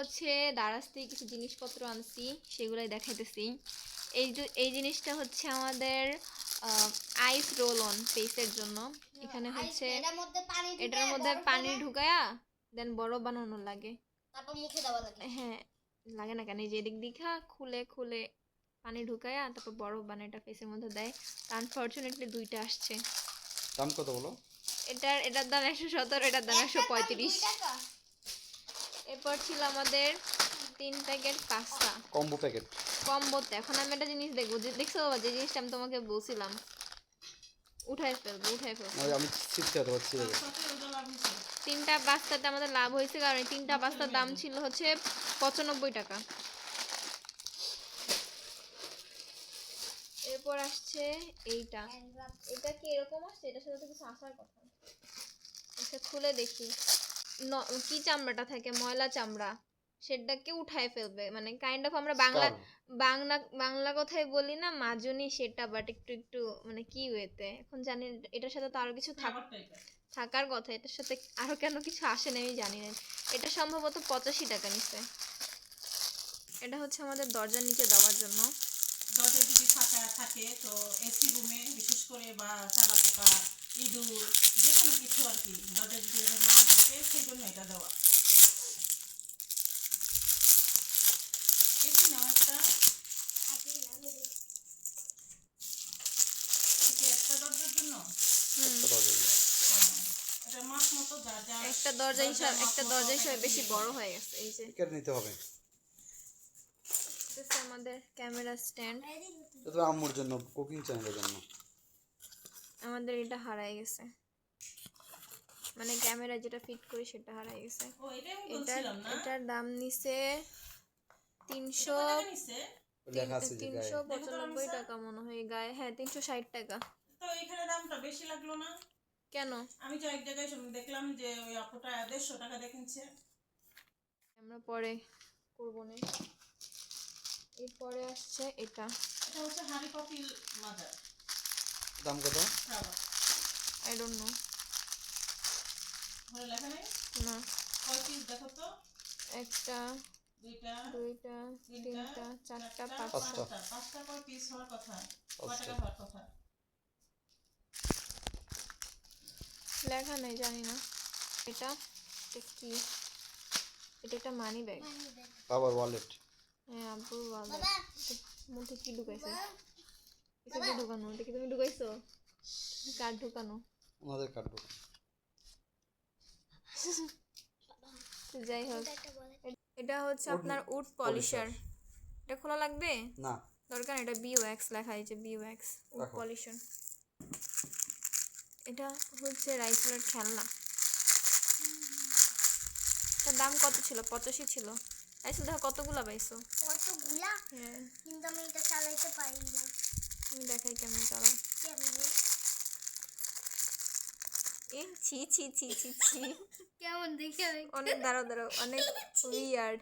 হচ্ছে দারাজ থেকে কিছু জিনিসপত্র আনছি সেগুলাই দেখাইতেছি। এই যে এই জিনিসটা হচ্ছে আমাদের আইস রোল অন ফেসের জন্য। এখানে হচ্ছে এটার মধ্যে পানি ঢুকে এটার মধ্যে পানি ঢুকায়া দেন বরফ বানানো লাগে। তারপর মুখে দেওয়া লাগে। হ্যাঁ লাগে না কেন? এই যে এদিক দিঘা খুলে খুলে পানি ঢুকায়া তারপর বরফ বানায় এটা ফেসের মধ্যে দেয়। আনফর্চুনেটলি দুইটা আসছে। দাম কত বলো? এটার এটার দাম একশো সতেরো এটার দাম একশো পঁয়ত্রিশ। এরপর ছিল আমাদের তিন প্যাকেট পাস্তা। Combo packet. কম্বোতে এখন আমি একটা জিনিস দেখব। যে দেখছ বাবা যে জিনিসটা আমি তোমাকে বলছিলাম? উঠাই ফেলব উঠাই ফেলব। ওই আমি হতে পারছি তিনটা পাস্তাতে আমাদের লাভ হয়েছে কারণ এই তিনটা পাস্তার দাম ছিল হচ্ছে পঁচানব্বই টাকা। এরপর আসছে এইটা। এটা কি এরকম আসছে? এটার সাথে কিছু আসার কথা। আচ্ছা খুলে দেখি। কি চামড়াটা থাকে? ময়লা চামড়া। সেটাকে উঠায় ফেলবে। মানে কাইন্ড অফ আমরা বাংলা বাংলা বাংলা কথায় বলি না মাজনি সেটা বাট একটু একটু মানে কি ওয়েতে? এখন জানি এটার সাথে তো আরও কিছু থাকার কথা। এটার সাথে আরও কেন কিছু আসে না আমি জানি না। এটা সম্ভবত পঁচাশি টাকা নিচ্ছে এটা হচ্ছে আমাদের দরজার নিচে দেওয়ার জন্য। দরজায় যদি ফাঁকা থাকে তো এসি রুমে বিশেষ করে বা চালা পোকা ইঁদুর যে কোনো কিছু আর কি দরজায় যদি এটা না থাকে সেই জন্য এটা দেওয়া এসি নাও একটা এটি একটা দরজার জন্য এটা মাপ মতো যা যা একটা দরজা হিসাব একটা দরজা হিসাবে বেশি বড় হয়ে গেছে এই যে। কেটে নিতে হবে। এটা আমাদের ক্যামেরা স্ট্যান্ড। এটা আম্মুর জন্য কুকিং চ্যানেলের জন্য। আমাদের এটা হারায় গেছে। মানে ক্যামেরা যেটা ফিট করি সেটা হারায় গেছে। ও এটার এটার দাম নিছে তিনশো তিনশো পঁচানব্বই টাকা মনে হয় গায়ে। হ্যাঁ তিনশো ষাট টাকা। তো এখানে দামটা বেশি লাগল না? কেন? আমি তো এক জায়গায় দেখলাম যে ওই আপুটা দেড়শো টাকা দেখেছে আমরা পরে করব না। এরপরে আসছে এটা। এটা হচ্ছে হাঁড়ি কপিল মাজার। দাম কত? আই ডোন্ট নো ঘরে লেখা নেই? না। কয় পিস দেখো তো? একটা দুইটা দুইটা তিনটা চারটা পাঁচটা। পাঁচটা। কয় পিস হওয়ার কথা? কয় টাকা হওয়ার কথা? লেখা নেই জানি না। এটা এটা কি? এটা একটা মানি ব্যাগ বাবার ওয়ালেট হ্যাঁ আব্বুর বাবা! বাবা মধ্যে কি ঢুকাইছে? এটা কি ঢুকানো? এটা কি তুমি ঢুকাইছো? কার ঢুকানো? ওনাদের কাটবো তো যাই হোক। এটা হচ্ছে আপনার উড পলিশার এটা খোলা লাগবে? না। দরকার এটা বি ওয়্যাক্স লেখা আছে বি ওয়্যাক্স উড পলিশার এটা হচ্ছে রাইফেলের খেলনা। তার দাম কত ছিল? পঁচাশি ছিল। রাইফেল দেখো কতগুলা পাইছো। কতগুলা? হ্যাঁ। কিন্তু আমি এটা চালাইতে পারি না। তুমি দেখাই কেমন কেমনে? এ ছি ছি ছি ছি ছি। কেমন দেখে আমি? অনেক দাঁড়াও দাঁড়াও অনেক উইয়ার্ড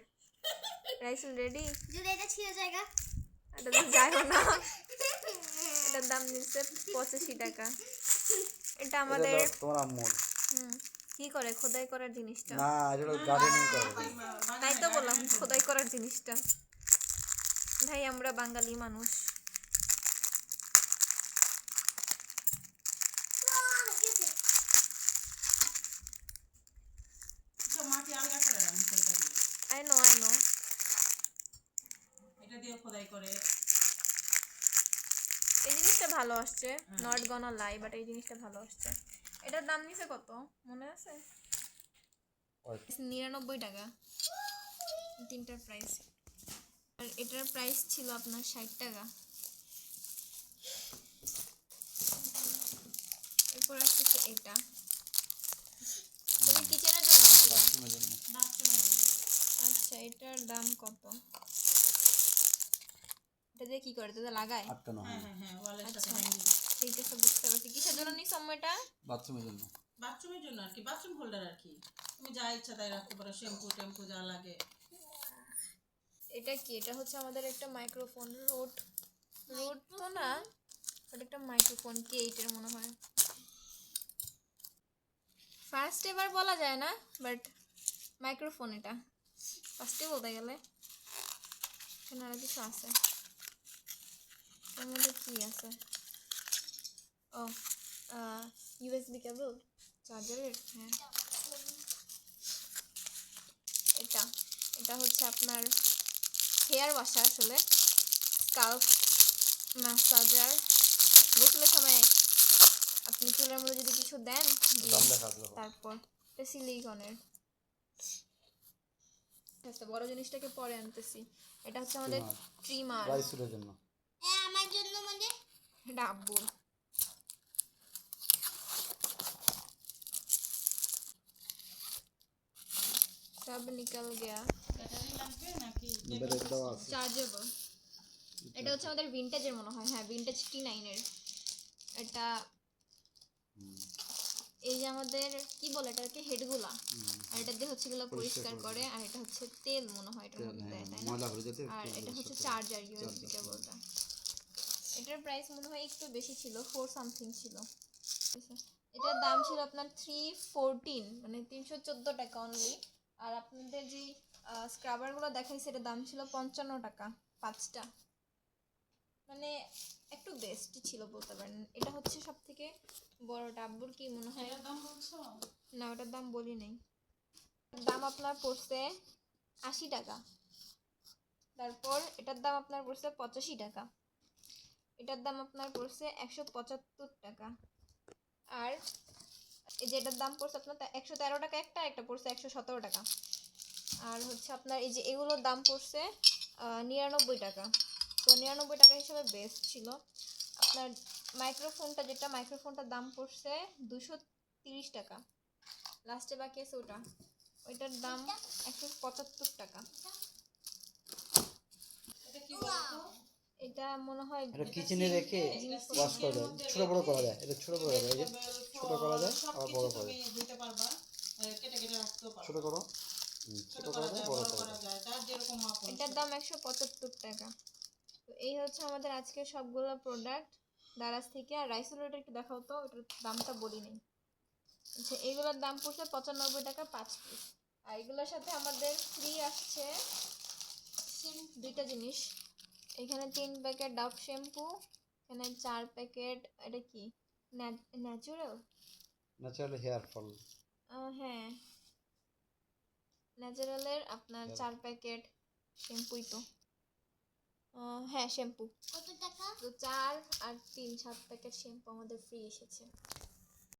রাইফেল রেডি যদি এটা ছিঁড়ে জায়গা এটা তো যাইও না। এটার দাম নিচ্ছে পঁচাশি টাকা। এটা আমাদের তোমার আম্মুর। হুম কি করে? খোদাই করার জিনিসটা। না এটা গার্ডেনিং করে। তাই তো বললাম খোদাই করার জিনিসটা। ভাই আমরা বাঙালি মানুষ। তো মাটি আলগা করে রাখি সেটা দিয়ে আই নো আই নো। এটা দিয়ে খোদাই করে। এই জিনিসটা ভালো আসছে নট গনা লাই বাট এই জিনিসটা ভালো আসছে। এটার দাম নিছে কত? মনে আছে? নিরানব্বই টাকা। তিনটার প্রাইস আর এটার প্রাইস ছিল আপনার ষাট টাকা। এরপর আসতেছে এটা। কিচেনের জন্য। আচ্ছা এটার দাম কত? এটা দিয়ে কি করে? লাগায়? আটকানো হ্যাঁ? হয় হ্যাঁ হ্যাঁ ওয়ালের সাথে আচ্ছা। এইটা তো বুঝতে পারছি। কিসের জন্য নিস এটা বাথরুমের জন্য। বাথরুমের জন্য আর কি বাথরুম হোল্ডার আর কি। তুমি যা ইচ্ছা তাই রাখতে পারো শ্যাম্পু টেম্পু যা লাগে। এটা কি? এটা হচ্ছে আমাদের একটা মাইক্রোফোন রোড রোড তো না একটা মাইক্রোফোন কি এইটার মনে হয়। ফার্স্ট এবার বলা যায় না বাট মাইক্রোফোন এটা। ফার্স্টে বলতে গেলে। এখানে আরও কিছু আছে। মধ্যে কি আছে? ও ইউএসবি কেবল চার্জারের হ্যাঁ। এটা এটা হচ্ছে আপনার হেয়ার ওয়াশার আসলে। স্কাল্প ম্যাসাজার গোসলের সময় আপনি চুলের মধ্যে যদি কিছু দেন। তারপর সিলিকনের আচ্ছা বড় জিনিসটাকে পরে আনতেছি। এটা হচ্ছে আমাদের ট্রিমার। চুলের জন্য। আমার জন্য মানে? এটা চার্জেবল এটা হচ্ছে আমাদের ভিনটেজের মনে হয়। হ্যাঁ ভিনটেজ টি নাইনের এটা এই যে আমাদের কি বলে এটাকে? হেডগুলা। আর এটা দিয়ে হচ্ছে এগুলো পরিষ্কার করে আর এটা হচ্ছে তেল মনে হয় এটার তেল, মধ্যে দেয় হ্যাঁ, তাই না? আর এটা হচ্ছে চার্জার ইউএসবি কেবলটা এটার প্রাইস মনে হয় একটু বেশি ছিল ফোর সামথিং ছিল। এটার দাম ছিল আপনার থ্রি ফোরটিন মানে তিনশো চোদ্দ টাকা অনলি আর আপনাদের যে স্ক্রাবারগুলো দেখাইছে এটার দাম ছিল পঞ্চান্ন টাকা পাঁচটা। মানে একটু বেস্ট ছিল বলতে পারেন। এটা হচ্ছে সব থেকে বড় ডাব্বুর কি মনে হয়? না ওটার দাম বলি নাই। দাম আপনার পড়ছে আশি টাকা। তারপর এটার দাম আপনার পড়ছে পঁচাশি টাকা। এটার দাম আপনার পড়ছে একশো পঁচাত্তর টাকা। আর এই যে এটার দাম পড়ছে আপনার একশো তেরো টাকা একটা একটা পড়ছে একশো সতেরো টাকা। আর হচ্ছে আপনার এই যে এগুলোর দাম পড়ছে নিরানব্বই টাকা। তো নিরানব্বই টাকা হিসেবে বেস্ট ছিল। আপনার মাইক্রোফোনটা যেটা, মাইক্রোফোনটার দাম পড়ছে দুশো তিরিশ টাকা। লাস্টে বাকি আছে ওটা। ওইটার দাম একশো পঁচাত্তর টাকা। এটা মনে হয় এটা কিচেনে রেখে ওয়াশ করা যায় ছোট বড় করা যায়। এটা ছোট বড় করা যায়। ছোট করা যায় আবার বড় করা যায়। তুমি দিতে পারবা কেটে কেটে রাখতেও পারবা। ছোট করো। ছোট করা যায় বড় বড় করা যায়। যায় যেরকম মাপ এটার দাম একশো পঁচাত্তর টাকা। তো এই হচ্ছে আমাদের আজকে সবগুলো প্রোডাক্ট দারাজ থেকে। আর রাইসুলোটা একটু দেখাও তো ওটার দামটা বলি নেই। আচ্ছা এইগুলোর দাম পড়ছে পঁচানব্বই টাকা পাঁচ পিস আর এগুলোর সাথে আমাদের ফ্রি আসছে সিম দুইটা জিনিস। এখানে তিন প্যাকেট ডাব শ্যাম্পু এখানে চার প্যাকেট এটা কি? Natural natural hair fall. হ্যাঁ। ন্যাচারালের আপনার চার। চার প্যাকেট শ্যাম্পুই তো। আহ, হ্যাঁ শ্যাম্পু। কত টাকা? তো চার আর তিন সাত প্যাকেট শ্যাম্পু আমাদের ফ্রি এসেছে।